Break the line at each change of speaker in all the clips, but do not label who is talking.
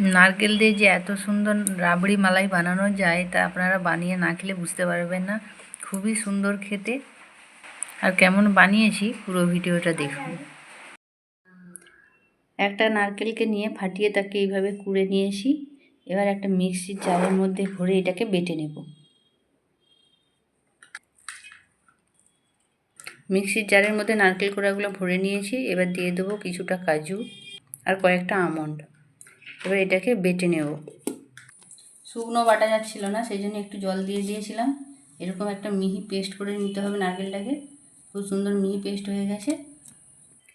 নারকেল দিয়ে যে এত সুন্দর রাবড়ি মালাই বানানো যায়, তা আপনারা বানিয়ে না খেলে বুঝতে পারবেন না। খুবই সুন্দর খেতে। আর কেমন বানিয়েছি, পুরো ভিডিওটা দেখুন। একটা নারকেলকে নিয়ে ফাটিয়ে তাকে এইভাবে কুড়ে নিয়েছি। এবার একটা মিক্সির জারের মধ্যে ভরে এটাকে বেটে নেব। মিক্সির জারের মধ্যে নারকেল কোড়াগুলো ভরে নিয়েছি। এবার দিয়ে দেবো কিছুটা কাজু আর কয়েকটা আমন্ড। এবার এটাকে বেটে নেব। শুকনো বাটা যাচ্ছিল না সেই জন্য একটু জল দিয়ে দিয়েছিলাম। এরকম একটা মিহি পেস্ট করে নিতে হবে নারকেলটাকে। খুব সুন্দর মিহি পেস্ট হয়ে গেছে।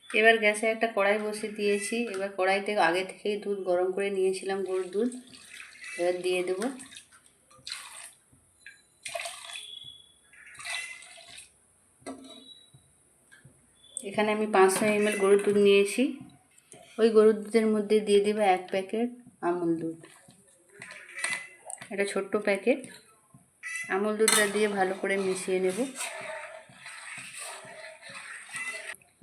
এবার গ্যাসে একটা কড়াই বসিয়ে দিয়েছি। এবার কড়াইতে আগে থেকেই দুধ গরম করে নিয়েছিলাম গরুর দুধ। এবার দিয়ে দেবো। এখানে আমি পাঁচশো এমএল গরুর দুধ নিয়েছি। ওই গরুর দুধের মধ্যে দিয়ে দেবো এক প্যাকেট আমুল দুধ। একটা ছোট্ট প্যাকেট। আমুল দুধটা দিয়ে ভালো করে মিশিয়ে নেব।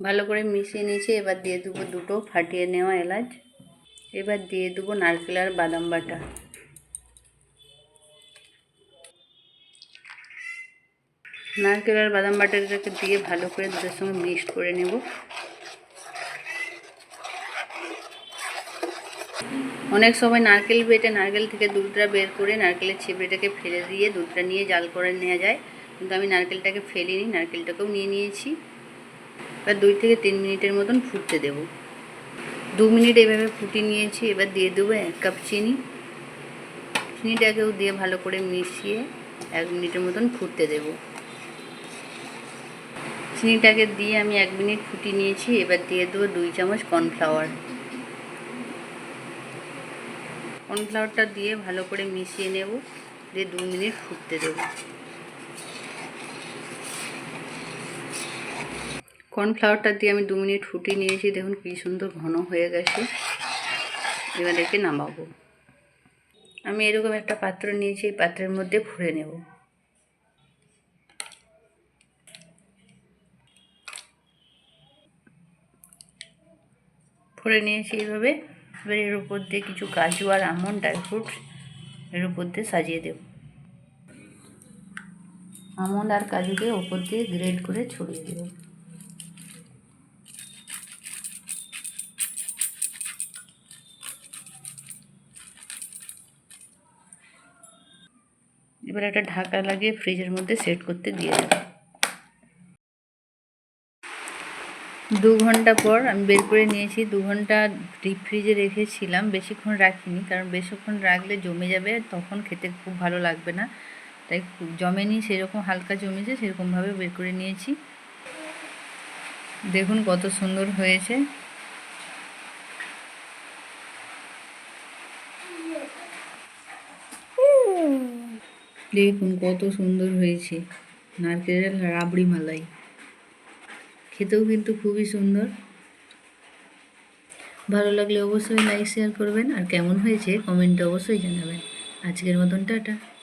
ভালো করে মিশিয়ে নিয়েছি, এবার দিয়ে দেবো দুটো ফাটিয়ে নেওয়া এলাচ। এবার দিয়ে দেবো নারকেল আর বাদাম বাটা। নারকেল আর বাদাম বাটাটাকে দিয়ে ভালো করে দুধের সঙ্গে মিক্সড করে নেব। অনেক সময় নারকেল বেটে নারকেল থেকে দুধটা বের করে নারকেলের ছিপড়েটাকে ফেলে দিয়ে দুধটা নিয়ে জাল করে নেওয়া যায়। কিন্তু আমি নারকেলটাকে ফেলিনি, নারকেলটাকেও নিয়ে নিয়েছি। এবার দুই থেকে তিন মিনিটের মতন ফুটতে দেব। দু মিনিট এভাবে ফুটিয়ে নিয়েছি, এবার দিয়ে দেবো এক কাপ চিনি। চিনিটাকেও দিয়ে ভালো করে মিশিয়ে এক মিনিটের মতন ফুটতে দেব। চিনিটাকে দিয়ে আমি এক মিনিট ফুটিয়ে নিয়েছি, এবার দিয়ে দেবো দুই চামচ কর্নফ্লাওয়ার। কর্নফ্লাওয়ারটা দিয়ে ভালো করে মিশিয়ে নেব, দিয়ে দু মিনিট ফুটতে দেবো। কর্নফ্লাওয়ারটা দিয়ে আমি দু মিনিট ফুটিয়ে নিয়েছি, দেখুন কী সুন্দর ঘন হয়ে গেছে। এবার একে নামাবো। আমি এরকম একটা পাত্র নিয়েছি, এই পাত্রের মধ্যে ভরে নেব। ভরে নিয়েছি এইভাবে এবার এর উপর দিয়ে কিছু কাজু আর আমন্ড ড্রাই ফ্রুটস এর উপর দিয়ে সাজিয়ে দেব। আমন্ড আর কাজুকে ওপর দিয়ে গ্রেড করে ছড়িয়ে দেবো। এবার একটা ঢাকা লাগিয়ে ফ্রিজের মধ্যে সেট করতে দিয়ে দেব। দু ঘণ্টা পর আমি বের করে নিয়েছি। দু ঘণ্টা ডিপ ফ্রিজে রেখেছিলাম। বেশিক্ষণ রাখিনি, কারণ বেশিক্ষণ রাখলে জমে যাবে তখন খেতে খুব ভালো লাগবে না। তাই জমেনি, সেরকম হালকা জমেছে, সেরকমভাবে বের করে নিয়েছি। দেখুন কত সুন্দর হয়েছে। দেখুন কত সুন্দর হয়েছে। নারকেলের রাবড়ি মালাই। খেতেও কিন্তু খুবই সুন্দর। ভালো লাগলে অবশ্যই লাইক শেয়ার করবেন। আর কেমন হয়েছে কমেন্টে অবশ্যই জানাবেন। আজকের মতন টাটা।